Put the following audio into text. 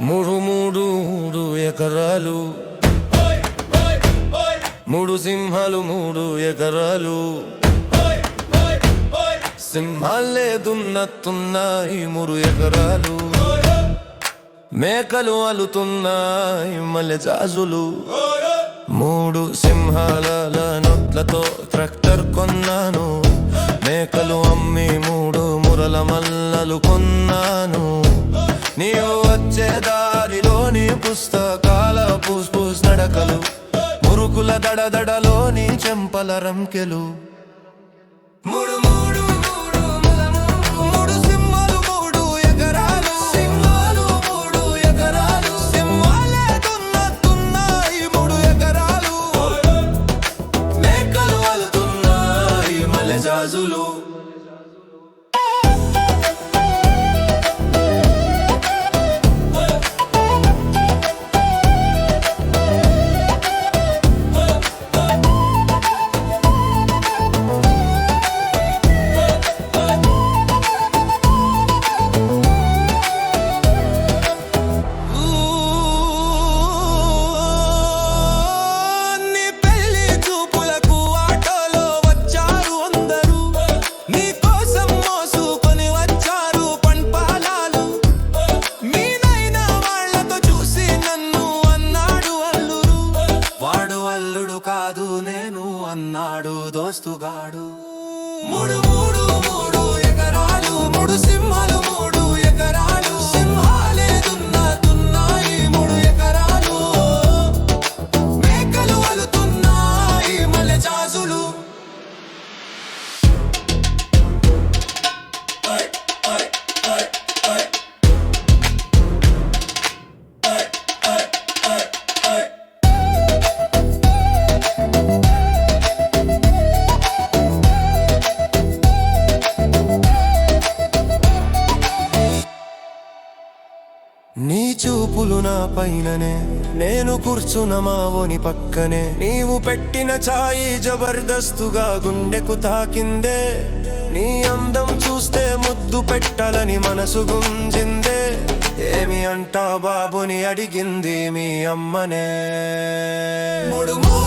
మూడు మూడు మూడు ఎకరాలు. మూడు సింహాలు మూడు ఎకరాలు. సింహాలే దున్నతున్నాయి మూడు ఎకరాలు. మేకలు అలుతున్నాయి మల్లె జాజులు. మూడు సింహాల నొట్లతో ట్రాక్టర్ కొన్నాను. మేకలు అమ్మి మూడు మురల మల్లలు కొన్నాను. నీవు వచ్చే దారిలోని పుస్తకాల పూస్ పూస్ నడకలు. మురుకుల దడదడలోని చెంపల రంకెలు. మూడు మూడు మూడు మూడు సింహాలు మూడు ఎకరాలు. సింహాలు మూడు ఎకరాలు. సింహాలే మూడు ఎకరాలు. మేకలు అలుతున్నాయి అల్లుడు కాదు నేను అన్నాడు దోస్తుగాడు. మూడు మూడు మూడు. నా పైననే నేను కూర్చున్న మావోని పక్కనే. నీవు పెట్టిన ఛాయి జబర్దస్తుగా గుండెకు తాకిందే. నీ అందం చూస్తే ముద్దు పెట్టాలని మనసు గుంజిందే. ఏమి అంటా బాబుని అడిగింది మీ అమ్మనే. మూడు మూడు